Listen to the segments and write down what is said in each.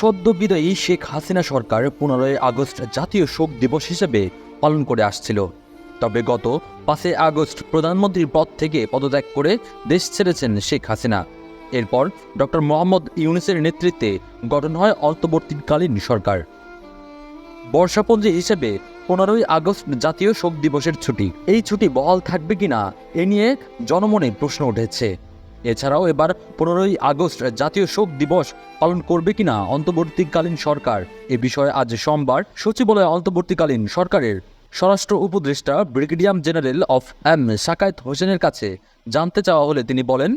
সদ্য বিদায়ী শেখ হাসিনা সরকার পনেরোই আগস্ট জাতীয় শোক দিবস হিসেবে পালন করে আসছিল। তবে গত পাঁচই আগস্ট প্রধানমন্ত্রীর পদ থেকে পদত্যাগ করে দেশ ছেড়েছেন শেখ হাসিনা। এরপর ডক্টর মোহাম্মদ ইউনুসের নেতৃত্বে গঠন হয় অন্তর্বর্তীকালীন সরকার। বর্ষাপঞ্জি হিসেবে পনেরোই আগস্ট জাতীয় শোক দিবসের ছুটি। এই ছুটি বহাল থাকবে কিনা এ নিয়ে জনমনে প্রশ্ন উঠেছে। এছাড়াও এবার পনেরোই আগস্ট জাতীয় শোক দিবস পালন করবে কিনা অন্তর্বর্তীকালীন সরকার? এ বিষয়ে আজ সোমবার সচিবালয় অন্তর্বর্তীকালীন সরকারের স্বরাষ্ট্র উপদেষ্টা ব্রিগেডিয়াম জেনারেল অফ এম সাকায়েত হোসেনের কাছে জানতে চাওয়া হলে তিনি বলেন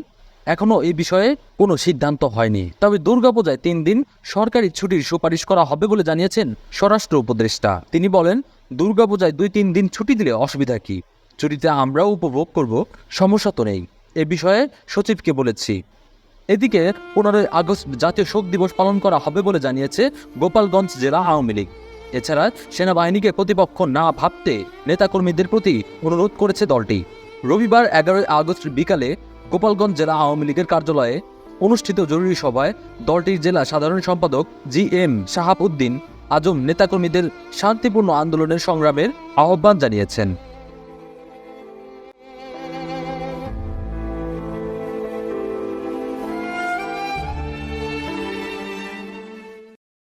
এখনও এই বিষয়ে কোনো সিদ্ধান্ত হয়নি। তবে দুর্গাপূজায় তিন দিন সরকারি ছুটির সুপারিশ করা হবে বলে জানিয়েছেন স্বরাষ্ট্র উপদেষ্টা। তিনি বলেন, দুর্গাপূজায় দুই তিন দিন ছুটি দিলে অসুবিধা কি? ছুটিতে আমরাও উপভোগ করব, সমস্যা তো নেই। এ বিষয়ে সচিবকে বলেছি। এদিকে পনেরোই আগস্ট জাতীয় শোক দিবস পালন করা হবে বলে জানিয়েছে গোপালগঞ্জ জেলা আওয়ামী লীগ। এছাড়া সেনাবাহিনীকে প্রতিপক্ষ না ভাবতে নেতাকর্মীদের প্রতি অনুরোধ করেছে দলটি। রবিবার এগারোই আগস্ট বিকালে গোপালগঞ্জ জেলা আওয়ামী লীগের কার্যালয়ে অনুষ্ঠিত জরুরি সভায় দলটির জেলা সাধারণ সম্পাদক জি এম শাহাব উদ্দিন আজম নেতাকর্মীদের শান্তিপূর্ণ আন্দোলনের সংগ্রামের আহ্বান জানিয়েছেন।